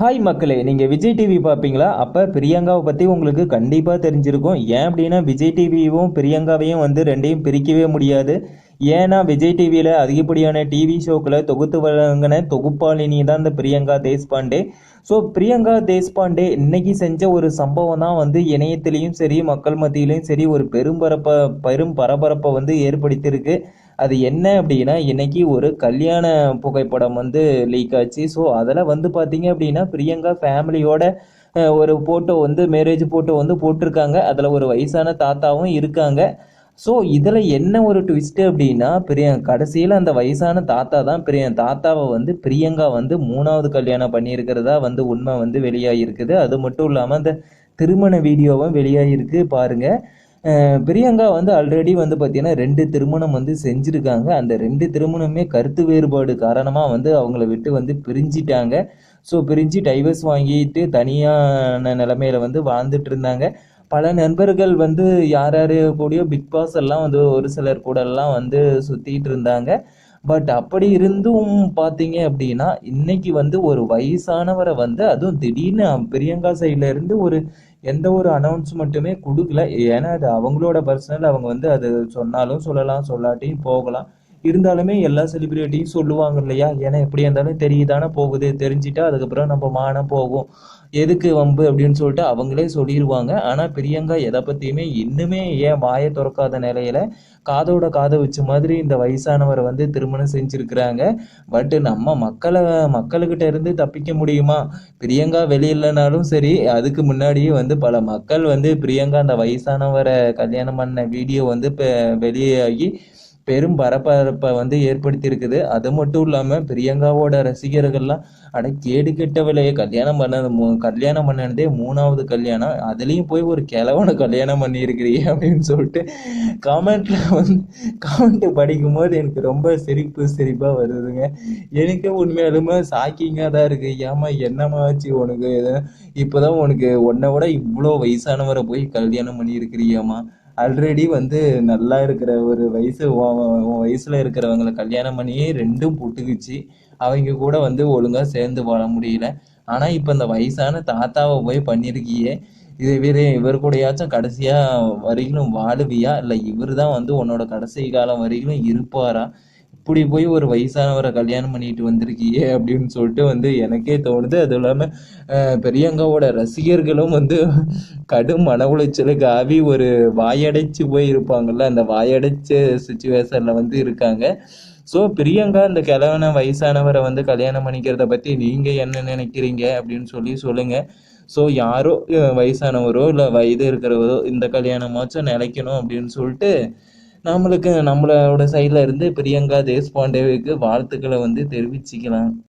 Hi மக்களே நீங்கள் Vijay TV பார்ப்பீங்களா? அப்போ பிரியங்காவை பற்றி உங்களுக்கு கண்டிப்பாக தெரிஞ்சிருக்கும். ஏன் அப்படின்னா விஜய் டிவியும் பிரியங்காவையும் வந்து ரெண்டையும் பிரிக்கவே முடியாது. ஏன்னா விஜய் டிவியில் அதிகப்படியான டிவி ஷோக்களை தொகுத்து வழங்கின தொகுப்பாளினி தான் இந்த பிரியங்கா தேஷ்பாண்டே. ஸோ பிரியங்கா தேஷ்பாண்டே இன்னைக்கு செஞ்ச ஒரு சம்பவம் தான் வந்து இணையத்திலையும் சரி மக்கள் மத்தியிலையும் சரி ஒரு பெரும் பரப்ப பெரும் பரபரப்பை வந்து ஏற்படுத்தியிருக்கு. அது என்ன அப்படின்னா இன்னைக்கு ஒரு கல்யாண புகைப்படம் வந்து லீக் ஆச்சு. ஸோ அதில் வந்து பார்த்தீங்க அப்படின்னா பிரியங்கா ஃபேமிலியோட ஒரு ஃபோட்டோ வந்து மேரேஜ் ஃபோட்டோ வந்து போட்டிருக்காங்க. அதில் ஒரு வயசான தாத்தாவும் இருக்காங்க. ஸோ இதில் என்ன ஒரு ட்விஸ்ட்டு அப்படின்னா பிரிய கடைசியில் அந்த வயசான தாத்தா தான் பிரிய தாத்தாவை வந்து பிரியங்கா வந்து மூணாவது கல்யாணம் பண்ணியிருக்கிறதா வந்து உண்மை வந்து வெளியாகிருக்குது அது மட்டும் இல்லாமல் அந்த திருமண வீடியோவும் வெளியாகிருக்கு பாருங்கள் பிரியங்கா வந்து ஆல்ரெடி வந்து பார்த்தீங்கன்னா ரெண்டு திருமணம் வந்து செஞ்சுருக்காங்க. அந்த ரெண்டு திருமணமே கருத்து வேறுபாடு காரணமாக வந்து அவங்கள விட்டு வந்து பிரிஞ்சிட்டாங்க. ஸோ பிரிஞ்சு டைவர்ஸ் வாங்கிட்டு தனியான நிலமையில வந்து வாழ்ந்துட்டு இருந்தாங்க. பல நண்பர்கள் வந்து யார் யார் கூடயோ பிக் பாஸ் எல்லாம் வந்து ஒரு சிலர் கூடலாம் வந்து சுற்றிட்டு இருந்தாங்க. பட் அப்படி இருந்தும் பார்த்தீங்க அப்படின்னா இன்னைக்கு வந்து ஒரு வயசானவரை வந்து அதுவும் திடீர்னு பிரியங்கா சைட்ல இருந்து ஒரு எந்த ஒரு அனௌன்ஸ்மெண்ட்டுமே கொடுக்கல. ஏன்னா அது அவங்களோட பர்சனல் அவங்க வந்து அது சொன்னாலும் சொல்லலாம் சொல்லாட்டியும் போகலாம். இருந்தாலுமே எல்லா செலிபிரிட்டியும் சொல்லுவாங்க இல்லையா? ஏன்னா எப்படி இருந்தாலும் தெரியுதானே போகுது. தெரிஞ்சிட்டா அதுக்கப்புறம் நம்ம மானம் போகும். எதுக்கு வம்பு அப்படின்னு சொல்லிட்டு அவங்களே சொல்லிடுவாங்க ஆனால் பிரியங்கா எதை பற்றியுமே இன்னுமே ஏன் வாயை திறக்காத நிலையில காதோட காதை வச்ச மாதிரி இந்த வயசானவரை வந்து திருமணம் செஞ்சுருக்கிறாங்க. பட்டு நம்ம மக்களை மக்களுக்கிட்ட இருந்து தப்பிக்க முடியுமா? பிரியங்கா வெளியிலனாலும் சரி அதுக்கு முன்னாடியே வந்து பல மக்கள் வந்து பிரியங்கா அந்த வயசானவரை கல்யாணம் பண்ண வீடியோ வந்து இப்போ வெளியாகி பெரும் பரபரப்பை வந்து ஏற்படுத்தி இருக்குது அது மட்டும் இல்லாமல் பிரியங்காவோட ரசிகர்கள்லாம் அட கேடு கெட்டவளையே கல்யாணம் பண்ணது மூ கல்யாணம் பண்ணதே மூணாவது கல்யாணம். அதுலேயும் போய் ஒரு கிழவனை கல்யாணம் பண்ணியிருக்கிறியே அப்படின்னு சொல்லிட்டு காமெண்ட்ல வந்து காமெண்ட் படிக்கும்போது எனக்கு ரொம்ப சிரிப்பு சிரிப்பாக வருதுங்க. எனக்கு உண்மையாலுமே ஷாக்கிங்காக தான் இருக்குது ஏமா என்னம்மா ஆச்சு உனக்கு? இப்போதான் உனக்கு உன்னை விட இவ்வளோ வயசானவரை போய் கல்யாணம் பண்ணியிருக்கிறியாம்மா ஆல்ரெடி வந்து நல்லா இருக்கிற ஒரு வயசு வயசில் வயசுல இருக்கிறவங்களை கல்யாணம் பண்ணியே ரெண்டும் புட்டுக்குச்சு. அவங்க கூட வந்து ஒழுங்கா சேர்ந்து வாழ முடியல. ஆனா இப்ப இந்த வயசான தாத்தாவை போய் பண்ணிருக்கியே இது இவர் இவர் கூடயாச்சும் கடைசியா வரையிலும் வாழுவியா? இல்ல இவர் தான் வந்து உன்னோட கடைசி காலம் வரையிலும் இருப்பாரா? இப்படி போய் ஒரு வயசானவரை கல்யாணம் பண்ணிட்டு வந்திருக்கியே அப்படின்னு சொல்லிட்டு வந்து எனக்கே தோணுது. அதுவும் இல்லாமல் பெரியங்காவோட ரசிகர்களும் வந்து கடும் மன உளைச்சலுக்கு ஆவி ஒரு வாயடைச்சு போய் இருப்பாங்கல்ல அந்த வாயடைச்ச சுச்சுவேஷனில் வந்து இருக்காங்க. ஸோ பிரியங்கா இந்த கிழவன வயசானவரை வந்து கல்யாணம் பண்ணிக்கிறத பற்றி நீங்கள் என்ன நினைக்கிறீங்க அப்படின்னு சொல்லி சொல்லுங்கள் ஸோ யாரோ வயசானவரோ இல்லை வயது இருக்கிறவரோ இந்த கல்யாணமாச்சும் நிலைக்கணும் அப்படின்னு சொல்லிட்டு நம்மளுக்கு நம்மளோட சைடில் இருந்து பிரியங்கா தேஷ்பாண்டேவுக்கு வாழ்த்துக்களை வந்து தெரிவிச்சுக்கலாம்.